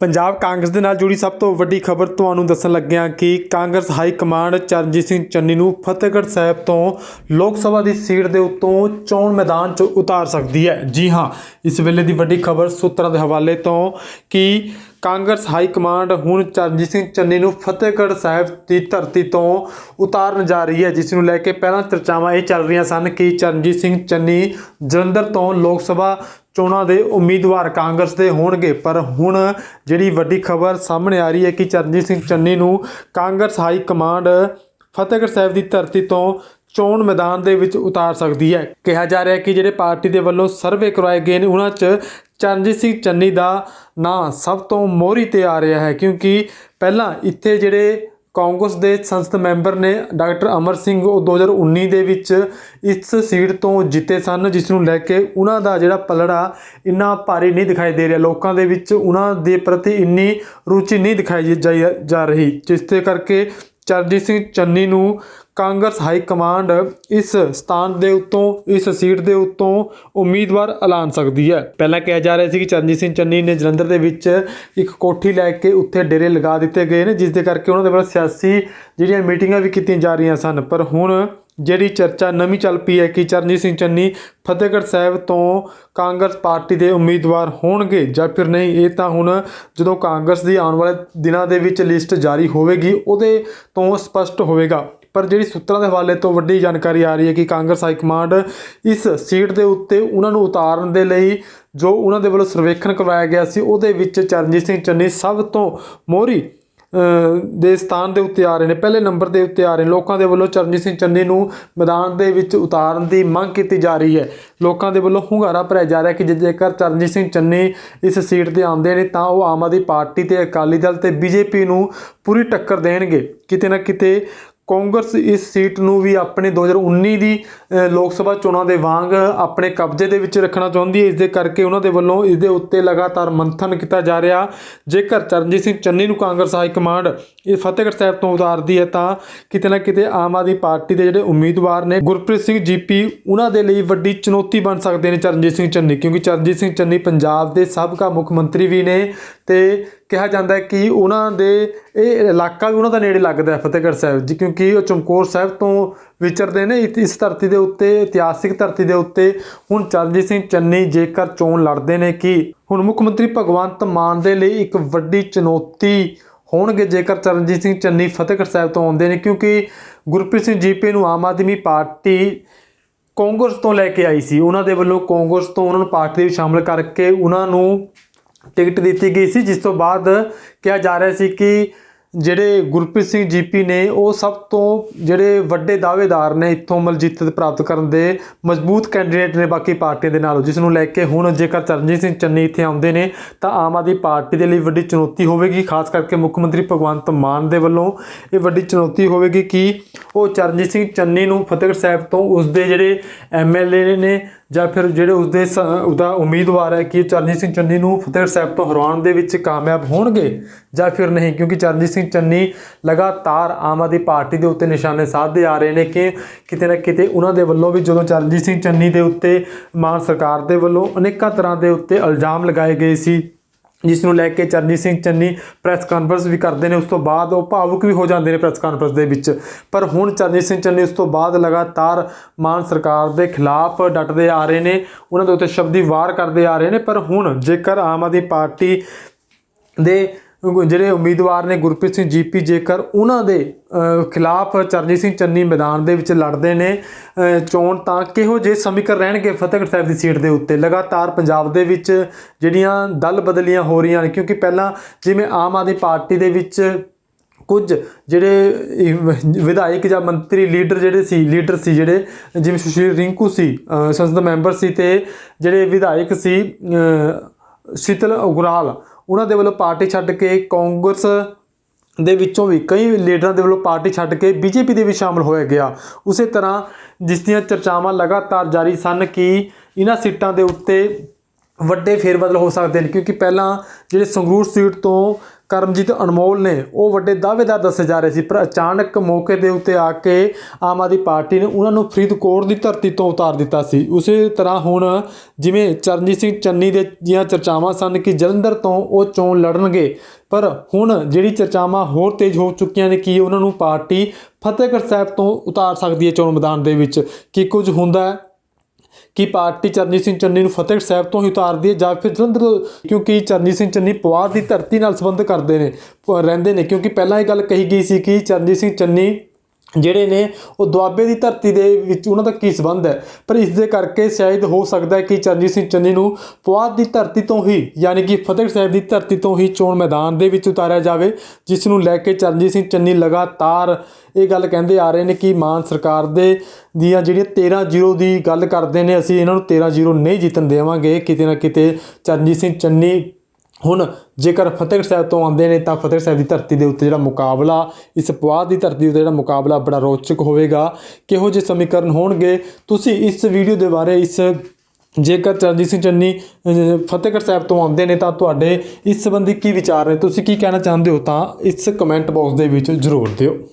ਪੰਜਾਬ ਕਾਂਗਰਸ ਦੇ ਨਾਲ ਜੁੜੀ ਸਭ ਤੋਂ ਵੱਡੀ ਖਬਰ ਤੁਹਾਨੂੰ ਦੱਸਣ ਲੱਗਿਆ ਕਿ ਕਾਂਗਰਸ ਹਾਈ ਕਮਾਂਡ ਚਰਨਜੀਤ ਸਿੰਘ ਚੰਨੀ ਨੂੰ ਫਤਿਹਗੜ੍ਹ ਸਾਹਿਬ ਤੋਂ ਲੋਕ ਸਭਾ ਦੀ ਸੀਟ ਦੇ ਉੱਤੋਂ ਚੋਣ ਮੈਦਾਨ 'ਚ ਉਤਾਰ ਸਕਦੀ ਹੈ। ਜੀ ਹਾਂ, ਇਸ ਵੇਲੇ ਦੀ ਵੱਡੀ ਖਬਰ ਸੂਤਰਾਂ ਦੇ ਹਵਾਲੇ ਤੋਂ ਕਿ ਕਾਂਗਰਸ ਹਾਈ ਕਮਾਂਡ ਹੁਣ ਚਰਨਜੀਤ ਸਿੰਘ ਚੰਨੀ ਨੂੰ ਫਤਿਹਗੜ੍ਹ ਸਾਹਿਬ ਦੀ ਧਰਤੀ ਤੋਂ ਉਤਾਰਨ ਜਾ ਰਹੀ ਹੈ, ਜਿਸ ਨੂੰ ਲੈ ਕੇ ਪਹਿਲਾਂ ਚਰਚਾਵਾਂ ਇਹ ਚੱਲ ਰਹੀਆਂ ਸਨ ਕਿ ਚਰਨਜੀਤ ਸਿੰਘ ਚੰਨੀ ਜਲੰਧਰ ਤੋਂ ਲੋਕ ਸਭਾ ਚੋਣਾਂ ਦੇ ਉਮੀਦਵਾਰ ਕਾਂਗਰਸ ਦੇ ਹੋਣਗੇ। ਪਰ ਹੁਣ ਜਿਹੜੀ ਵੱਡੀ ਖਬਰ ਸਾਹਮਣੇ ਆ ਰਹੀ ਹੈ ਕਿ ਚਰਨਜੀਤ ਸਿੰਘ ਚੰਨੀ ਨੂੰ ਕਾਂਗਰਸ ਹਾਈ ਕਮਾਂਡ ਫਤਿਹਗੜ੍ਹ ਸਾਹਿਬ ਦੀ ਧਰਤੀ ਤੋਂ ਚੋਣ ਮੈਦਾਨ ਦੇ ਵਿੱਚ ਉਤਾਰ ਸਕਦੀ ਹੈ। ਕਿਹਾ ਜਾ ਰਿਹਾ ਹੈ ਕਿ ਜਿਹੜੇ ਪਾਰਟੀ ਦੇ ਵੱਲੋਂ ਸਰਵੇ ਕਰਵਾਏ ਗਏ ਨੇ, ਉਹਨਾਂ 'ਚ ਚਰਨਜੀਤ ਸਿੰਘ ਚੰਨੀ ਦਾ ਨਾਂ ਸਭ ਤੋਂ ਮੋਹਰੀ ਤੇ ਆ ਰਿਹਾ ਹੈ। ਕਿਉਂਕਿ ਪਹਿਲਾਂ ਇੱਥੇ ਜਿਹੜੇ ਕਾਂਗਰਸ ਦੇ ਸੰਸਦ ਮੈਂਬਰ ਨੇ ਡਾਕਟਰ ਅਮਰ ਸਿੰਘ ਉਹ 2019 ਦੇ ਵਿੱਚ ਇਸ ਸੀਟ ਤੋਂ ਜਿੱਤੇ ਸਨ, ਜਿਸ ਨੂੰ ਲੈ ਕੇ ਉਹਨਾਂ ਦਾ ਜਿਹੜਾ ਪਲੜਾ ਇੰਨਾ ਭਾਰੀ ਨਹੀਂ ਦਿਖਾਈ ਦੇ ਰਿਹਾ। ਲੋਕਾਂ ਦੇ ਵਿੱਚ ਉਹਨਾਂ ਦੇ ਪ੍ਰਤੀ ਇੰਨੀ ਰੁਚੀ ਨਹੀਂ ਦਿਖਾਈ ਜਾ- ਜਾ ਰਹੀ, ਜਿਸ ਦੇ ਕਰਕੇ ਚਰਨਜੀਤ ਸਿੰਘ ਚੰਨੀ ਨੂੰ ਕਾਂਗਰਸ ਹਾਈ ਕਮਾਂਡ ਇਸ ਸਥਾਨ ਦੇ ਉੱਤੋਂ, ਇਸ ਸੀਟ ਦੇ ਉੱਤੋਂ ਉਮੀਦਵਾਰ ਐਲਾਨ ਸਕਦੀ ਹੈ। ਪਹਿਲਾਂ ਕਿਹਾ ਜਾ ਰਿਹਾ ਸੀ ਕਿ ਚਰਨਜੀਤ ਸਿੰਘ ਚੰਨੀ ਨੇ ਜਲੰਧਰ ਦੇ ਵਿੱਚ ਇੱਕ ਕੋਠੀ ਲੈ ਕੇ ਉੱਥੇ ਡੇਰੇ ਲਗਾ ਦਿੱਤੇ ਗਏ ਨੇ, ਜਿਸ ਦੇ ਕਰਕੇ ਉਹਨਾਂ ਦੇ ਵੱਲੋਂ ਸਿਆਸੀ ਜਿਹੜੀਆਂ ਮੀਟਿੰਗਾਂ ਵੀ ਕੀਤੀਆਂ ਜਾ ਰਹੀਆਂ ਸਨ। ਪਰ ਹੁਣ ਜਿਹੜੀ ਚਰਚਾ ਨਵੀਂ ਚੱਲ ਪਈ ਹੈ ਕਿ ਚਰਨਜੀਤ ਸਿੰਘ ਚੰਨੀ ਫਤਿਹਗੜ੍ਹ ਸਾਹਿਬ ਤੋਂ ਕਾਂਗਰਸ ਪਾਰਟੀ ਦੇ ਉਮੀਦਵਾਰ ਹੋਣਗੇ ਜਾਂ ਫਿਰ ਨਹੀਂ, ਇਹ ਤਾਂ ਹੁਣ ਜਦੋਂ ਕਾਂਗਰਸ ਦੀ ਆਉਣ ਵਾਲੇ ਦਿਨਾਂ ਦੇ ਵਿੱਚ ਲਿਸਟ ਜਾਰੀ ਹੋਵੇਗੀ, ਉਹਦੇ ਤੋਂ ਸਪਸ਼ਟ ਹੋਵੇਗਾ। ਪਰ ਜਿਹੜੀ ਸੂਤਰਾਂ ਦੇ ਹਵਾਲੇ ਤੋਂ ਵੱਡੀ ਜਾਣਕਾਰੀ ਆ ਰਹੀ ਹੈ ਕਿ ਕਾਂਗਰਸ ਹਾਈ ਕਮਾਂਡ ਇਸ ਸੀਟ ਦੇ ਉੱਤੇ ਉਹਨਾਂ ਨੂੰ ਉਤਾਰਨ ਦੇ ਲਈ ਜੋ ਉਹਨਾਂ ਦੇ ਵੱਲੋਂ ਸਰਵੇਖਣ ਕਰਵਾਇਆ ਗਿਆ ਸੀ, ਉਹਦੇ ਵਿੱਚ ਚਰਨਜੀਤ ਸਿੰਘ ਚੰਨੀ ਸਭ ਤੋਂ ਮੋਹਰੀ ਦੇ ਸਥਾਨ ਦੇ ਉੱਤੇ ਆ ਰਹੇ ਨੇ, ਪਹਿਲੇ ਨੰਬਰ ਦੇ ਉੱਤੇ ਆ ਰਹੇ ਨੇ। ਲੋਕਾਂ ਦੇ ਵੱਲੋਂ ਚਰਨਜੀਤ ਸਿੰਘ ਚੰਨੀ ਨੂੰ ਮੈਦਾਨ ਦੇ ਵਿੱਚ ਉਤਾਰਨ ਦੀ ਮੰਗ ਕੀਤੀ ਜਾ ਰਹੀ ਹੈ। ਲੋਕਾਂ ਦੇ ਵੱਲੋਂ ਹੁੰਗਾਰਾ ਭਰਿਆ ਜਾ ਰਿਹਾ ਕਿ ਜੇ- ਜੇਕਰ ਚਰਨਜੀਤ ਸਿੰਘ ਚੰਨੀ ਇਸ ਸੀਟ ਤੇ ਆਉਂਦੇ ਨੇ, ਤਾਂ ਉਹ ਆਮ ਆਦਮੀ ਪਾਰਟੀ ਤੇ ਅਕਾਲੀ ਦਲ ਤੇ ਬੀਜੇਪੀ ਨੂੰ ਪੂਰੀ ਟੱਕਰ ਦੇਣਗੇ। ਕਿਤੇ ਨਾ ਕਿਤੇ ਕਾਂਗਰਸ ਇਸ ਸੀਟ ਨੂੰ ਵੀ ਆਪਣੇ 2019 ਦੀ ਲੋਕ ਸਭਾ ਚੋਣਾਂ ਦੇ ਵਾਂਗ ਆਪਣੇ ਕਬਜ਼ੇ ਦੇ ਵਿੱਚ ਰੱਖਣਾ ਚਾਹੁੰਦੀ ਹੈ। ਇਸ ਦੇ ਕਰਕੇ ਉਹਨਾਂ ਦੇ ਵੱਲੋਂ ਇਸ ਦੇ ਉੱਤੇ ਲਗਾਤਾਰ ਮੰਥਨ ਕੀਤਾ ਜਾ ਰਿਹਾ। ਜੇਕਰ ਚਰਨਜੀਤ ਸਿੰਘ ਚੰਨੀ ਨੂੰ ਕਾਂਗਰਸ ਹਾਈ ਕਮਾਂਡ, ਇਹ ਫਤਿਹਗੜ੍ਹ ਸਾਹਿਬ ਤੋਂ ਉਤਾਰਦੀ ਹੈ, ਤਾਂ ਕਿਤੇ ਨਾ ਕਿਤੇ ਆਮ ਆਦਮੀ ਪਾਰਟੀ ਦੇ ਜਿਹੜੇ ਉਮੀਦਵਾਰ ਨੇ, ਗੁਰਪ੍ਰੀਤ ਸਿੰਘ ਜੀਪੀ, ਉਹਨਾਂ ਦੇ ਲਈ ਵੱਡੀ ਚੁਣੌਤੀ ਬਣ ਸਕਦੇ ਨੇ ਚਰਨਜੀਤ ਸਿੰਘ ਚੰਨੀ। ਕਿਉਂਕਿ ਚਰਨਜੀਤ ਸਿੰਘ ਚੰਨੀ ਪੰਜਾਬ ਦੇ ਸਾਬਕਾ ਮੁੱਖ ਮੰਤਰੀ ਵੀ ਨੇ ਤੇ ਕਿਹਾ ਜਾਂਦਾ ਹੈ ਕਿ ਉਹਨਾਂ ਦੇ ਇਹ ਇਲਾਕਾ ਵੀ ਉਹਨਾਂ ਦਾ ਨੇੜੇ ਲੱਗਦਾ ਹੈ, ਫਤਿਹਗੜ੍ਹ ਸਾਹਿਬ ਜੀ, ਕਿਉਂਕਿ ਉਹ ਚਮਕੌਰ ਸਾਹਿਬ ਤੋਂ ਵਿਚਰਦੇ ਨੇ, ਇਸ- ਇਸ ਧਰਤੀ ਦੇ ਉੱਤੇ, ਇਤਿਹਾਸਿਕ ਧਰਤੀ ਦੇ ਉੱਤੇ। ਹੁਣ ਚਰਨਜੀਤ ਸਿੰਘ ਚੰਨੀ ਜੇਕਰ ਚੋਣ ਲੜਦੇ ਨੇ ਕਿ ਹੁਣ ਮੁੱਖ ਮੰਤਰੀ ਭਗਵੰਤ ਮਾਨ ਦੇ ਲਈ ਇੱਕ ਵੱਡੀ ਚੁਣੌਤੀ ਹੋਣਗੇ, ਜੇਕਰ ਚਰਨਜੀਤ ਸਿੰਘ ਚੰਨੀ ਫਤਿਹਗੜ੍ਹ ਸਾਹਿਬ ਤੋਂ ਆਉਂਦੇ ਨੇ, ਕਿਉਂਕਿ ਗੁਰਪ੍ਰੀਤ ਸਿੰਘ ਜੀਪੀ ਨੂੰ ਆਮ ਆਦਮੀ ਪਾਰਟੀ ਕਾਂਗਰਸ ਤੋਂ ਲੈ ਕੇ ਆਈ ਸੀ। ਉਹਨਾਂ ਦੇ ਵੱਲੋਂ ਕਾਂਗਰਸ ਤੋਂ ਉਹਨਾਂ ਨੂੰ ਪਾਰਟੀ ਦੇ ਵਿੱਚ ਸ਼ਾਮਲ ਕਰਕੇ ਉਹਨਾਂ ਨੂੰ ਟਿਕਟ ਦਿੱਤੀ ਗਈ ਸੀ, ਜਿਸ ਤੋਂ ਬਾਅਦ ਕਿਹਾ ਜਾ ਰਿਹਾ ਸੀ ਕਿ ਜਿਹੜੇ ਗੁਰਪ੍ਰੀਤ ਸਿੰਘ ਜੀਪੀ ਨੇ, ਉਹ ਸਭ ਤੋਂ ਜਿਹੜੇ ਵੱਡੇ ਦਾਅਵੇਦਾਰ ਨੇ, ਇੱਥੋਂ ਮਲਜੀਤ ਪ੍ਰਾਪਤ ਕਰਨ ਦੇ ਮਜ਼ਬੂਤ ਕੈਂਡੀਡੇਟ ਨੇ ਬਾਕੀ ਪਾਰਟੀਆਂ ਦੇ ਨਾਲੋਂ। ਜਿਸ ਨੂੰ ਲੈ ਕੇ ਹੁਣ ਜੇਕਰ ਚਰਨਜੀਤ ਸਿੰਘ ਚੰਨੀ ਇੱਥੇ ਆਉਂਦੇ ਨੇ, ਤਾਂ ਆਮ ਆਦਮੀ ਪਾਰਟੀ ਦੇ ਲਈ ਵੱਡੀ ਚੁਣੌਤੀ ਹੋਵੇਗੀ, ਖਾਸ ਕਰਕੇ ਮੁੱਖ ਮੰਤਰੀ ਭਗਵੰਤ ਮਾਨ ਦੇ ਵੱਲੋਂ। ਇਹ ਵੱਡੀ ਚੁਣੌਤੀ ਹੋਵੇਗੀ ਕਿ ਉਹ ਚਰਨਜੀਤ ਸਿੰਘ ਚੰਨੀ ਨੂੰ ਫਤਿਹਗੜ੍ਹ ਸਾਹਿਬ ਤੋਂ ਉਸਦੇ ਜਿਹੜੇ ਐਮਐਲਏ ਨੇ ਜਾਂ ਫਿਰ ਜਿਹੜੇ ਉਸਦੇ ਸ- ਉਹਦਾ ਉਮੀਦਵਾਰ ਹੈ ਕਿ ਚਰਨਜੀਤ ਸਿੰਘ ਚੰਨੀ ਨੂੰ ਫਤਿਹਗੜ੍ਹ ਸਾਹਿਬ ਤੋਂ ਹਰਾਉਣ ਦੇ ਵਿੱਚ ਕਾਮਯਾਬ ਹੋਣਗੇ ਜਾਂ ਫਿਰ ਨਹੀਂ? ਕਿਉਂਕਿ ਚਰਨਜੀਤ ਸਿੰਘ ਚੰਨੀ ਲਗਾਤਾਰ ਆਮ ਆਦਮੀ ਪਾਰਟੀ ਦੇ ਉੱਤੇ ਨਿਸ਼ਾਨੇ ਸਾਧਦੇ ਆ ਰਹੇ ਨੇ ਕਿ ਕਿਤੇ ਨਾ ਕਿਤੇ ਉਹਨਾਂ ਦੇ ਵੱਲੋਂ ਵੀ ਜਦੋਂ ਚਰਨਜੀਤ ਸਿੰਘ ਚੰਨੀ ਦੇ ਉੱਤੇ ਮਾਨ ਸਰਕਾਰ ਦੇ ਵੱਲੋਂ ਅਨੇਕਾਂ ਤਰ੍ਹਾਂ ਦੇ ਉੱਤੇ ਇਲਜ਼ਾਮ ਲਗਾਏ ਗਏ ਸੀ ਜਿਸ ਨੂੰ ਲੈ ਕੇ ਚਰਨਜੀਤ ਸਿੰਘ ਚੰਨੀ ਪ੍ਰੈਸ ਕਾਨਫਰੰਸ ਵੀ ਕਰਦੇ ਨੇ, ਉਸ ਤੋਂ ਬਾਅਦ ਉਹ ਭਾਵੁਕ ਵੀ ਹੋ ਜਾਂਦੇ ਨੇ ਪ੍ਰੈਸ ਕਾਨਫਰੰਸ ਦੇ ਵਿੱਚ। ਪਰ ਹੁਣ ਚਰਨਜੀਤ ਸਿੰਘ ਚੰਨੀ ਉਸ ਤੋਂ ਬਾਅਦ ਲਗਾਤਾਰ ਮਾਨ ਸਰਕਾਰ ਦੇ ਖਿਲਾਫ ਡਟਦੇ ਆ ਰਹੇ ਨੇ, ਉਹਨਾਂ ਦੇ ਉੱਤੇ ਸ਼ਬਦੀ ਵਾਰ ਕਰਦੇ ਆ ਰਹੇ ਨੇ, ਪਰ ਹੁਣ ਜੇਕਰ ਆਮ ਆਦਮੀ ਪਾਰਟੀ ਦੇ ਜਿਹੜੇ ਉਮੀਦਵਾਰ ਨੇ ਗੁਰਪ੍ਰੀਤ ਸਿੰਘ ਜੀਪੀ ਜੇਕਰ ਉਹਨਾਂ ਦੇ ਖਿਲਾਫ ਚਰਨਜੀਤ ਸਿੰਘ ਚੰਨੀ ਮੈਦਾਨ ਦੇ ਵਿੱਚ ਲੜਦੇ ਨੇ ਚੋਣ ਤਾਂ ਕਿਹੋ ਜਿਹੇ ਸਮੀਕਰ ਰਹਿਣਗੇ ਫਤਿਹਗੜ੍ਹ ਸਾਹਿਬ ਦੀ ਸੀਟ ਦੇ ਉੱਤੇ? ਲਗਾਤਾਰ ਪੰਜਾਬ ਦੇ ਵਿੱਚ ਜਿਹੜੀਆਂ ਦਲ ਬਦਲੀਆਂ ਹੋ ਰਹੀਆਂ ਨੇ, ਕਿਉਂਕਿ ਪਹਿਲਾਂ ਜਿਵੇਂ ਆਮ ਆਦਮੀ ਪਾਰਟੀ ਦੇ ਵਿੱਚ ਕੁਝ ਜਿਹੜੇ ਵਿਧਾਇਕ ਜਾਂ ਮੰਤਰੀ ਲੀਡਰ ਜਿਹੜੇ ਸੀ, ਲੀਡਰ ਸੀ ਜਿਹੜੇ, ਜਿਵੇਂ ਸੁਸ਼ੀਲ ਰਿੰਕੂ ਸੀ ਸੰਸਦ ਮੈਂਬਰ ਸੀ ਤੇ ਜਿਹੜੇ ਵਿਧਾਇਕ ਸੀ ਸ਼ੀਤਲ ਉਗਰਾਲ ਉਹਨਾਂ ਦੇ ਵੱਲੋਂ ਪਾਰਟੀ ਛੱਡ ਕੇ ਕਾਂਗਰਸ ਦੇ ਵਿੱਚੋਂ ਵੀ ਕਈ ਲੀਡਰਾਂ ਦੇ ਵੱਲੋਂ ਪਾਰਟੀ ਛੱਡ ਕੇ ਬੀਜੇਪੀ ਦੇ ਵਿੱਚ ਸ਼ਾਮਲ ਹੋਇਆ ਗਿਆ। ਉਸੇ ਤਰ੍ਹਾਂ ਜਿਸ ਦੀਆਂ ਚਰਚਾਵਾਂ ਲਗਾਤਾਰ ਜਾਰੀ ਸਨ ਕਿ ਇਹਨਾਂ ਸੀਟਾਂ ਦੇ ਉੱਤੇ ਵੱਡੇ ਫੇਰਬਦਲ ਹੋ ਸਕਦੇ ਨੇ ਕਿਉਂਕਿ ਪਹਿਲਾਂ ਜਿਹੜੇ ਸੰਗਰੂਰ ਸੀਟ ਤੋਂ ਕਰਮਜੀਤ ਅਨਮੋਲ ਨੇ ਉਹ ਵੱਡੇ ਦਾਅਵੇਦਾਰ ਦੱਸੇ ਜਾ ਰਹੇ ਸੀ, ਪਰ ਅਚਾਨਕ ਮੌਕੇ ਦੇ ਉੱਤੇ ਆ ਕੇ ਆਮ ਆਦਮੀ ਪਾਰਟੀ ਨੇ ਉਹਨਾਂ ਨੂੰ ਫਰੀਦਕੋਟ ਦੀ ਧਰਤੀ ਤੋਂ ਉਤਾਰ ਦਿੱਤਾ ਸੀ। ਉਸੇ ਤਰ੍ਹਾਂ ਹੁਣ ਜਿਵੇਂ ਚਰਨਜੀਤ ਸਿੰਘ ਚੰਨੀ ਦੇ ਦੀਆਂ ਚਰਚਾਵਾਂ ਸਨ ਕਿ ਜਲੰਧਰ ਤੋਂ ਉਹ ਚੋਣ ਲੜਨਗੇ, ਪਰ ਹੁਣ ਜਿਹੜੀ ਚਰਚਾਵਾਂ ਹੋਰ ਤੇਜ਼ ਹੋ ਚੁੱਕੀਆਂ ਨੇ ਕਿ ਉਹਨਾਂ ਨੂੰ ਪਾਰਟੀ ਫਤਿਹਗੜ੍ਹ ਸਾਹਿਬ ਤੋਂ ਉਤਾਰ ਸਕਦੀ ਹੈ ਚੋਣ ਮੈਦਾਨ ਦੇ ਵਿੱਚ, ਕੀ ਕੁਝ ਹੁੰਦਾ ਕਿ ਪਾਰਟੀ ਚਰਨਜੀਤ ਸਿੰਘ ਚੰਨੀ ਨੂੰ ਫਤਿਹਗੜ੍ਹ ਸਾਹਿਬ ਤੋਂ ਹੀ ਉਤਾਰਦੀ ਹੈ ਜਾਂ ਫਿਰ ਜਲੰਧਰ ਕਿਉਂਕਿ ਚਰਨਜੀਤ ਸਿੰਘ ਚੰਨੀ ਪਵਾਰ ਦੀ ਧਰਤੀ ਨਾਲ ਸੰਬੰਧ ਕਰਦੇ ਨੇ, ਰਹਿੰਦੇ ਨੇ। ਕਿਉਂਕਿ ਪਹਿਲਾਂ ਇਹ ਗੱਲ ਕਹੀ ਗਈ ਸੀ ਕਿ ਚਰਨਜੀਤ ਸਿੰਘ ਚੰਨੀ ਜਿਹੜੇ ਨੇ ਉਹ ਦੁਆਬੇ ਦੀ ਧਰਤੀ ਦੇ ਵਿੱਚ ਉਹਨਾਂ ਦਾ ਕੀ ਸੰਬੰਧ ਹੈ? ਪਰ ਇਸ ਦੇ ਕਰਕੇ ਸ਼ਾਇਦ ਹੋ ਸਕਦਾ ਹੈ ਕਿ ਚਰਨਜੀਤ ਸਿੰਘ ਚੰਨੀ ਨੂੰ ਪੁਆਧ ਦੀ ਧਰਤੀ ਤੋਂ ਹੀ, ਯਾਨੀ ਕਿ ਫਤਿਹਗੜ੍ਹ ਸਾਹਿਬ ਦੀ ਧਰਤੀ ਤੋਂ ਹੀ ਚੋਣ ਮੈਦਾਨ ਦੇ ਵਿੱਚ ਉਤਾਰਿਆ ਜਾਵੇ, ਜਿਸ ਨੂੰ ਲੈ ਕੇ ਚਰਨਜੀਤ ਸਿੰਘ ਚੰਨੀ ਲਗਾਤਾਰ ਇਹ ਗੱਲ ਕਹਿੰਦੇ ਆ ਰਹੇ ਨੇ ਕਿ ਮਾਨ ਸਰਕਾਰ ਦੇ ਦੀਆਂ ਜਿਹੜੀਆਂ 13-0 ਦੀ ਗੱਲ ਕਰਦੇ ਨੇ, ਅਸੀਂ ਇਹਨਾਂ ਨੂੰ 13-0 ਨਹੀਂ ਜਿੱਤਣ ਦੇਵਾਂਗੇ। ਕਿਤੇ ਨਾ ਕਿਤੇ ਚਰਨਜੀਤ ਸਿੰਘ ਚੰਨੀ ਹੁਣ ਜੇਕਰ ਫਤਿਹਗੜ੍ਹ ਸਾਹਿਬ ਤੋਂ ਆਉਂਦੇ ਨੇ ਤਾਂ ਫਤਿਹਗੜ੍ਹ ਸਾਹਿਬ ਦੀ ਧਰਤੀ ਦੇ ਉੱਤੇ ਜਿਹੜਾ ਮੁਕਾਬਲਾ, ਇਸ ਪੁਆਧ ਦੀ ਧਰਤੀ ਉੱਤੇ ਜਿਹੜਾ ਮੁਕਾਬਲਾ ਬੜਾ ਰੋਚਕ ਹੋਵੇਗਾ। ਕਿਹੋ ਜਿਹੇ ਸਮੀਕਰਨ ਹੋਣਗੇ? ਤੁਸੀਂ ਇਸ ਵੀਡੀਓ ਦੇ ਬਾਰੇ ਇਸ ਜੇਕਰ ਚਰਨਜੀਤ ਸਿੰਘ ਚੰਨੀ ਫਤਿਹਗੜ੍ਹ ਸਾਹਿਬ ਤੋਂ ਆਉਂਦੇ ਨੇ ਤਾਂ ਤੁਹਾਡੇ ਇਸ ਸੰਬੰਧੀ ਕੀ ਵਿਚਾਰ ਨੇ? ਤੁਸੀਂ ਕੀ ਕਹਿਣਾ ਚਾਹੁੰਦੇ ਹੋ ਤਾਂ ਇਸ ਕਮੈਂਟ ਬਾਕਸ ਦੇ ਵਿੱਚ ਜ਼ਰੂਰ ਦਿਓ।